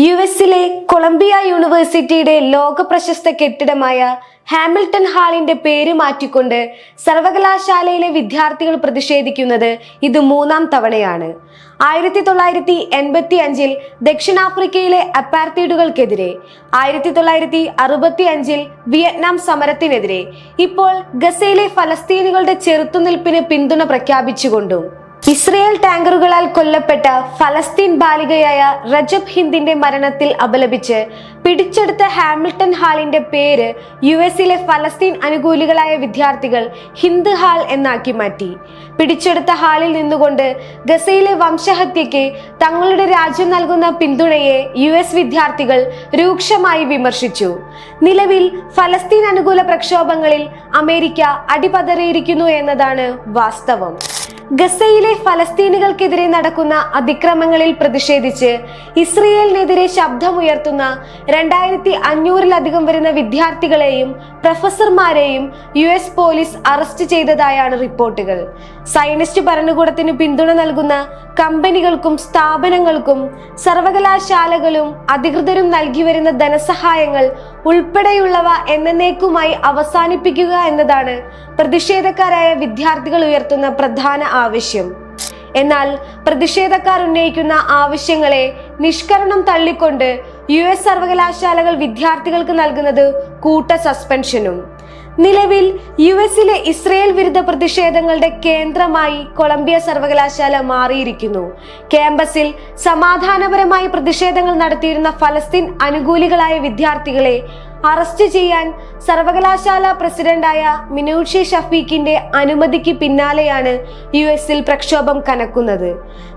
U എസിലെ Colombia യൂണിവേഴ്സിറ്റിയുടെ ലോക പ്രശസ്ത കെട്ടിടമായ ഹാമിൽട്ടൺ ഹാളിന്റെ പേര് മാറ്റിക്കൊണ്ട് സർവകലാശാലയിലെ വിദ്യാർത്ഥികൾ പ്രതിഷേധിക്കുന്നത് ഇത് മൂന്നാം തവണയാണ്. ആയിരത്തി തൊള്ളായിരത്തി എൺപത്തി അഞ്ചിൽ ദക്ഷിണാഫ്രിക്കയിലെ അപ്പാർത്തീഡുകൾക്കെതിരെ ആയിരത്തി തൊള്ളായിരത്തി അറുപത്തി അഞ്ചിൽ വിയറ്റ്നാം സമരത്തിനെതിരെ ഇപ്പോൾ ഗസയിലെ ഫലസ്തീനുകളുടെ ചെറുത്തുനിൽപ്പിന് പിന്തുണ പ്രഖ്യാപിച്ചുകൊണ്ടും ഇസ്രയേൽ ടാങ്കറുകളാൽ കൊല്ലപ്പെട്ട ഫലസ്തീൻ ബാലികയായ റജബ് ഹിന്ദിന്റെ മരണത്തിൽ അപലപിച്ച് പിടിച്ചെടുത്ത ഹാമിൽട്ടൺ ഹാളിന്റെ പേര് യു എസിലെ ഫലസ്തീൻ അനുകൂലികളായ വിദ്യാർത്ഥികൾ ഹിന്ദ് ഹാൾ എന്നാക്കി മാറ്റി. പിടിച്ചെടുത്ത ഹാളിൽ നിന്നുകൊണ്ട് ഗസയിലെ വംശഹത്യയ്ക്ക് തങ്ങളുടെ രാജ്യം നൽകുന്ന പിന്തുണയെ യു എസ് വിദ്യാർത്ഥികൾ രൂക്ഷമായി വിമർശിച്ചു. നിലവിൽ ഫലസ്തീൻ അനുകൂല പ്രക്ഷോഭങ്ങളിൽ അമേരിക്ക അടിപതറിയിരിക്കുന്നു എന്നതാണ് വാസ്തവം. ഗസയിലെ ഫലസ്തീനുകൾക്കെതിരെ നടക്കുന്ന അതിക്രമങ്ങളിൽ പ്രതിഷേധിച്ച് ഇസ്രയേലിനെതിരെ ശബ്ദമുയർത്തുന്ന രണ്ടായിരത്തി അഞ്ഞൂറിലധികം വരുന്ന വിദ്യാർത്ഥികളെയും പ്രൊഫസർമാരെയും യു എസ് പോലീസ് അറസ്റ്റ് ചെയ്തതായാണ് റിപ്പോർട്ടുകൾ. സയനിസ്റ്റ് ഭരണകൂടത്തിന് പിന്തുണ നൽകുന്ന കമ്പനികൾക്കും സ്ഥാപനങ്ങൾക്കും സർവകലാശാലകളും അധികൃതരും നൽകി വരുന്ന ധനസഹായങ്ങൾ ഉൾപ്പെടെയുള്ളവ എന്നേക്കുമായി അവസാനിപ്പിക്കുക എന്നതാണ് പ്രതിഷേധക്കാരായ വിദ്യാർത്ഥികൾ ഉയർത്തുന്ന പ്രധാന ആവശ്യം. എന്നാൽ പ്രതിഷേധക്കാർ ഉന്നയിക്കുന്ന ആവശ്യങ്ങളെ നിഷ്കരണം തള്ളിക്കൊണ്ട് യു സർവകലാശാലകൾ വിദ്യാർത്ഥികൾക്ക് നൽകുന്നത് കൂട്ട സസ്പെൻഷനും. നിലവിൽ യു എസിലെ ഇസ്രയേൽ വിരുദ്ധ പ്രതിഷേധങ്ങളുടെ കേന്ദ്രമായി കൊളംബിയ സർവകലാശാല മാറിയിരിക്കുന്നു. ക്യാമ്പസിൽ സമാധാനപരമായി പ്രതിഷേധങ്ങൾ നടത്തിയിരുന്ന ഫലസ്തീൻ അനുകൂലികളായ വിദ്യാർത്ഥികളെ അറസ്റ്റ് ചെയ്യാൻ സർവകലാശാല പ്രസിഡന്റായ മിനൂഷി ഷഫീഖിന്റെ അനുമതിക്ക് പിന്നാലെയാണ് യു എസിൽ പ്രക്ഷോഭം കനക്കുന്നത്.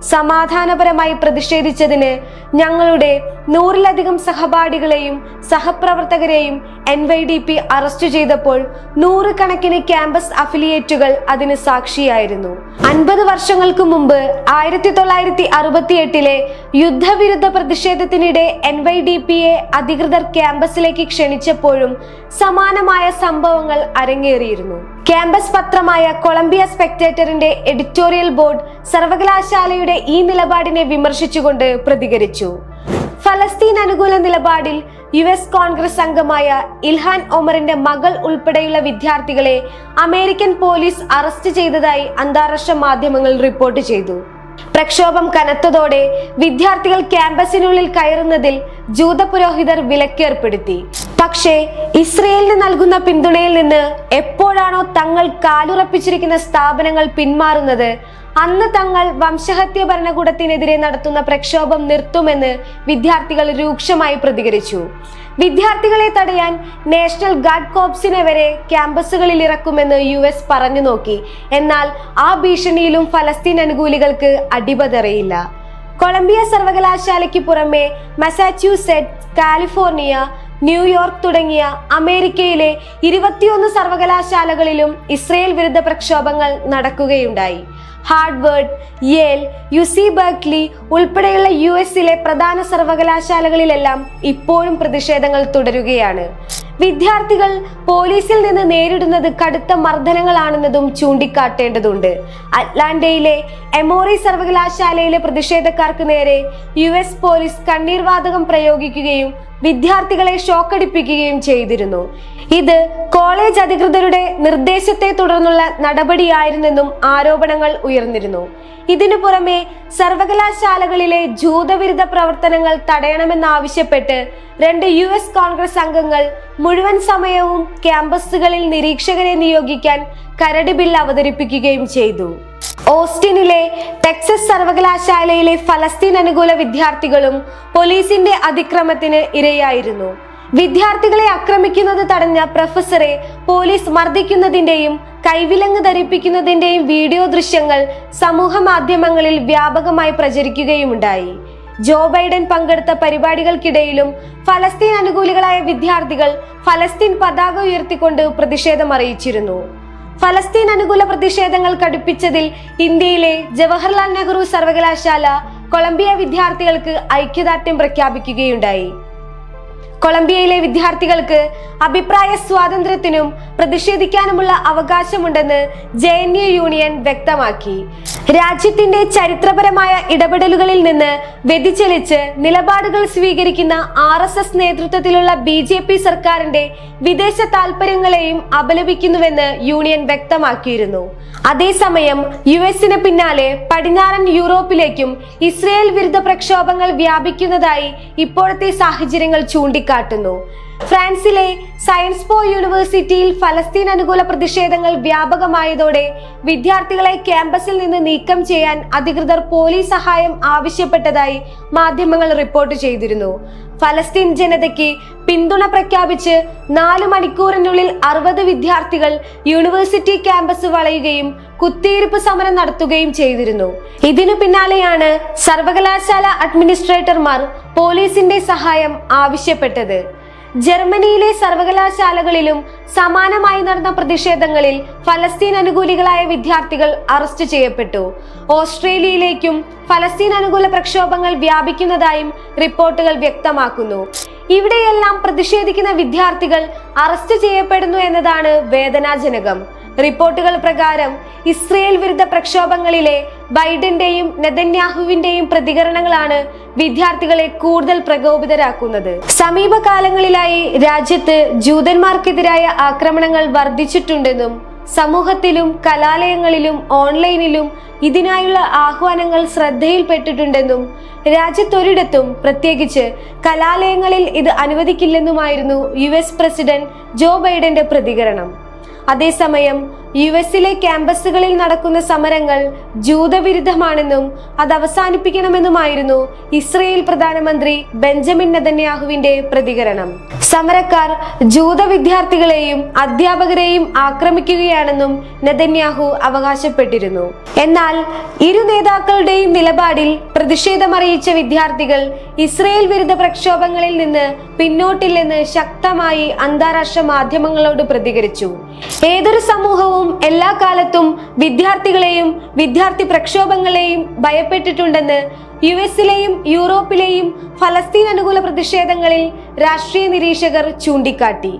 സമാധാനപരമായി പ്രതിഷേധിച്ചതിന് ഞങ്ങളുടെ നൂറിലധികം സഹപാഠികളെയും സഹപ്രവർത്തകരെയും N Y D P arrest ചെയ്തപ്പോൾ നൂറുകണക്കിന് ക്യാമ്പസ് അഫിലിയേറ്റുകൾ അതിന് സാക്ഷിയായിരുന്നു. അൻപത് വർഷങ്ങൾക്ക് മുമ്പ് ആയിരത്തി തൊള്ളായിരത്തി അറുപത്തി എട്ടിലെ യുദ്ധവിരുദ്ധ പ്രതിഷേധത്തിനിടെ N Y D P A അധികൃതർ ക്യാമ്പസിലേക്ക് ക്ഷണിച്ചപ്പോഴും സമാനമായ സംഭവങ്ങൾ അരങ്ങേറിയിരുന്നു. ക്യാമ്പസ് പത്രമായ കൊളംബിയ സ്പെക്ടേറ്ററിന്റെ എഡിറ്റോറിയൽ ബോർഡ് സർവകലാശാലയുടെ ഈ നിലപാടിനെ വിമർശിച്ചുകൊണ്ട് പ്രതികരിച്ചു. ഫലസ്തീൻ അനുകൂല നിലപാടിൽ യു എസ് കോൺഗ്രസ് അംഗമായ ഇൽഹാൻ ഒമറിന്റെ മകൾ ഉൾപ്പെടെയുള്ള വിദ്യാർത്ഥികളെ അമേരിക്കൻ പോലീസ് അറസ്റ്റ് ചെയ്തതായി അന്താരാഷ്ട്ര മാധ്യമങ്ങൾ റിപ്പോർട്ട് ചെയ്തു. പ്രക്ഷോഭം കനത്തതോടെ വിദ്യാർത്ഥികൾ ക്യാമ്പസിനുള്ളിൽ കയറുന്നതിൽ ജൂത പുരോഹിതർ വിലക്കേർപ്പെടുത്തി. പക്ഷേ ഇസ്രയേലിന് നൽകുന്ന പിന്തുണയിൽ നിന്ന് എപ്പോഴാണോ തങ്ങൾ കാലുറപ്പിച്ചിരിക്കുന്ന സ്ഥാപനങ്ങൾ പിന്മാറുന്നത് അന്ന് തങ്ങൾ വംശഹത്യ ഭരണകൂടത്തിനെതിരെ നടത്തുന്ന പ്രക്ഷോഭം നിർത്തുമെന്ന് വിദ്യാർത്ഥികൾ രൂക്ഷമായി പ്രതികരിച്ചു. വിദ്യാർത്ഥികളെ തടയാൻ നാഷണൽ ഗാർഡ് കോപ്സിനെ വരെ ക്യാമ്പസുകളിൽ ഇറക്കുമെന്ന് യു എസ് പറഞ്ഞു നോക്കി. എന്നാൽ ആ ഭീഷണിയിലും ഫലസ്തീൻ അനുകൂലികൾക്ക് അടിപതറിയില്ല. കൊളംബിയ സർവകലാശാലയ്ക്ക് പുറമെ മസാച്യൂസെറ്റ്സ് കാലിഫോർണിയ ന്യൂയോർക്ക് തുടങ്ങിയ അമേരിക്കയിലെ ഇരുപത്തിയൊന്ന് സർവകലാശാലകളിലും ഇസ്രയേൽ വിരുദ്ധ പ്രക്ഷോഭങ്ങൾ നടക്കുകയുണ്ടായി. Harvard Yale U C Berkeley ഉൾപ്പെടെയുള്ള യു എസിലെ പ്രധാന സർവകലാശാലകളിലെല്ലാം ഇപ്പോഴും പ്രതിഷേധങ്ങൾ തുടരുകയാണ്. വിദ്യാർത്ഥികൾ പോലീസിൽ നിന്ന് നേരിടുന്നത് കടുത്ത മർദ്ദനങ്ങളാണെന്നതും ചൂണ്ടിക്കാട്ടേണ്ടതുണ്ട്. അറ്റ്ലാന്റയിലെ എമോറി സർവകലാശാലയിലെ പ്രതിഷേധക്കാർക്ക് നേരെ യു എസ് പോലീസ് കണ്ണീർവാതകം പ്രയോഗിക്കുകയും വിദ്യാർത്ഥികളെ ഷോക്കടിപ്പിക്കുകയും ചെയ്തിരുന്നു. ഇത് കോളേജ് അധികൃതരുടെ നിർദ്ദേശത്തെ തുടർന്നുള്ള നടപടിയായിരുന്നെന്നും ആരോപണങ്ങൾ ഉയർന്നിരുന്നു. ഇതിനു പുറമെ സർവകലാശാലകളിലെ ജൂതവിരുദ്ധ പ്രവർത്തനങ്ങൾ തടയണമെന്നാവശ്യപ്പെട്ട് രണ്ട് യു എസ് കോൺഗ്രസ് അംഗങ്ങൾ മുഴുവൻ സമയവും ക്യാമ്പസുകളിൽ നിരീക്ഷകരെ നിയോഗിക്കാൻ കരട് ബിൽ അവതരിപ്പിക്കുകയും ചെയ്തു. ഓസ്റ്റിനിലെ ടെക്സസ് സർവകലാശാലയിലെ ഫലസ്തീൻ അനുകൂല വിദ്യാർത്ഥികളും പോലീസിന്റെ അതിക്രമത്തിന് ഇരയായിരുന്നു. വിദ്യാർത്ഥികളെ ആക്രമിക്കുന്നത് തടഞ്ഞ പ്രൊഫസറെ പോലീസ് മർദ്ദിക്കുന്നതിന്റെയും കൈവിലങ്ങ് ധരിപ്പിക്കുന്നതിന്റെയും വീഡിയോ ദൃശ്യങ്ങൾ സമൂഹ മാധ്യമങ്ങളിൽ വ്യാപകമായി പ്രചരിക്കുകയുമുണ്ടായി. ജോ ബൈഡൻ പങ്കെടുത്ത പരിപാടികൾക്കിടയിലും ഫലസ്തീൻ അനുകൂലികളായ വിദ്യാർത്ഥികൾ ഫലസ്തീൻ പതാക ഉയർത്തിക്കൊണ്ട് പ്രതിഷേധം അറിയിച്ചിരുന്നു. ഫലസ്തീൻ അനുകൂല പ്രതിഷേധങ്ങൾ കടുപ്പിച്ചതിൽ ഇന്ത്യയിലെ ജവഹർലാൽ നെഹ്റു സർവകലാശാല കൊളംബിയ വിദ്യാർത്ഥികൾക്ക് ഐക്യദാർഢ്യം പ്രഖ്യാപിക്കുകയുണ്ടായി. കൊളംബിയയിലെ വിദ്യാർത്ഥികൾക്ക് അഭിപ്രായ സ്വാതന്ത്ര്യത്തിനും പ്രതിഷേധിക്കാനുമുള്ള അവകാശമുണ്ടെന്ന് ജെ എൻ യു യൂണിയൻ വ്യക്തമാക്കി. രാജ്യത്തിന്റെ ചരിത്രപരമായ ഇടപെടലുകളിൽ നിന്ന് വ്യതിചലിച്ച് നിലപാടുകൾ സ്വീകരിക്കുന്ന ആർ എസ് എസ് നേതൃത്വത്തിലുള്ള ബി ജെ പി സർക്കാരിന്റെ വിദേശ താൽപര്യങ്ങളെയും അപലപിക്കുന്നുവെന്ന് യൂണിയൻ വ്യക്തമാക്കിയിരുന്നു. അതേസമയം യു എസിന് പിന്നാലെ പടിഞ്ഞാറൻ യൂറോപ്പിലേക്കും ഇസ്രയേൽ വിരുദ്ധ പ്രക്ഷോഭങ്ങൾ വ്യാപിക്കുന്നതായി ഇപ്പോഴത്തെ സാഹചര്യങ്ങൾ ചൂണ്ടിക്കാട്ടുന്നു ഫ്രാൻസിലെ സയൻസ് പോ യൂണിവേഴ്സിറ്റിയിൽ ഫലസ്തീൻ അനുകൂല പ്രതിഷേധങ്ങൾ വ്യാപകമായതോടെ വിദ്യാർത്ഥികളെ ക്യാമ്പസിൽ നിന്ന് നീക്കം ചെയ്യാൻ അധികൃതർ പോലീസ് സഹായം ആവശ്യപ്പെട്ടതായി മാധ്യമങ്ങൾ റിപ്പോർട്ട് ചെയ്തിരുന്നു. ഫലസ്തീൻ ജനതയ്ക്ക് പിന്തുണ പ്രഖ്യാപിച്ച് നാല് മണിക്കൂറിനുള്ളിൽ അറുപത് വിദ്യാർത്ഥികൾ യൂണിവേഴ്സിറ്റി ക്യാമ്പസ് വളയുകയും കുത്തിയിരിപ്പ് സമരം നടത്തുകയും ചെയ്തിരുന്നു. ഇതിനു പിന്നാലെയാണ് സർവകലാശാല അഡ്മിനിസ്ട്രേറ്റർമാർ പോലീസിന്റെ സഹായം ആവശ്യപ്പെട്ടത്. ജർമ്മനിയിലെ സർവകലാശാലകളിലും സമാനമായി നടന്ന പ്രതിഷേധങ്ങളിൽ ഫലസ്തീൻ അനുകൂലികളായ വിദ്യാർത്ഥികൾ അറസ്റ്റ് ചെയ്യപ്പെട്ടു. ഓസ്ട്രേലിയയിലേക്കും ഫലസ്തീൻ അനുകൂല പ്രക്ഷോഭങ്ങൾ വ്യാപിക്കുന്നതായും റിപ്പോർട്ടുകൾ വ്യക്തമാക്കുന്നു. ഇവിടെയെല്ലാം പ്രതിഷേധിക്കുന്ന വിദ്യാർത്ഥികൾ അറസ്റ്റ് ചെയ്യപ്പെടുന്നു എന്നതാണ് വേദനാജനകം. റിപ്പോർട്ടുകൾ പ്രകാരം ഇസ്രയേൽ വിരുദ്ധ പ്രക്ഷോഭങ്ങളിലെ ബൈഡന്റെയും നെതന്യാഹുവിന്റെയും പ്രതികരണങ്ങളാണ് വിദ്യാർത്ഥികളെ കൂടുതൽ പ്രകോപിതരാക്കുന്നത്. സമീപകാലങ്ങളിലായി രാജ്യത്ത് ജൂതന്മാർക്കെതിരായ ആക്രമണങ്ങൾ വർദ്ധിച്ചിട്ടുണ്ടെന്നും സമൂഹത്തിലും കലാലയങ്ങളിലും ഓൺലൈനിലും ഇതിനായുള്ള ആഹ്വാനങ്ങൾ ശ്രദ്ധയിൽപ്പെട്ടിട്ടുണ്ടെന്നും രാജ്യത്തൊരിടത്തും പ്രത്യേകിച്ച് കലാലയങ്ങളിൽ ഇത് അനുവദിക്കില്ലെന്നുമായിരുന്നു യു പ്രസിഡന്റ് ജോ ബൈഡന്റെ പ്രതികരണം. അതേസമയം യു എസിലെ ക്യാമ്പസുകളിൽ നടക്കുന്ന സമരങ്ങൾ ജൂതവിരുദ്ധമാണെന്നും അത് അവസാനിപ്പിക്കണമെന്നുമായിരുന്നു ഇസ്രയേൽ പ്രധാനമന്ത്രി ബെഞ്ചമിൻ നെതന്യാഹുവിന്റെ പ്രതികരണം. സമരക്കാർ ജൂത വിദ്യാർത്ഥികളെയും അധ്യാപകരെയും ആക്രമിക്കുകയാണെന്നും നെതന്യാഹു അവകാശപ്പെട്ടിരുന്നു. എന്നാൽ ഇരു നേതാക്കളുടെയും നിലപാടിൽ പ്രതിഷേധമറിയിച്ച വിദ്യാർത്ഥികൾ ഇസ്രയേൽ വിരുദ്ധ പ്രക്ഷോഭങ്ങളിൽ നിന്ന് പിന്നോട്ടില്ലെന്ന് ശക്തമായി അന്താരാഷ്ട്ര മാധ്യമങ്ങളോട് പ്രതികരിച്ചു. ഏതൊരു സമൂഹവും എല്ലാ കാലത്തും വിദ്യാർത്ഥികളെയും വിദ്യാർത്ഥി പ്രക്ഷോഭങ്ങളെയും ഭയപ്പെട്ടിട്ടുണ്ടെന്ന് യു എസിലെയും യൂറോപ്പിലെയും ഫലസ്തീൻ അനുകൂല പ്രതിഷേധങ്ങളിൽ രാഷ്ട്രീയ നിരീക്ഷകർ ചൂണ്ടിക്കാട്ടി.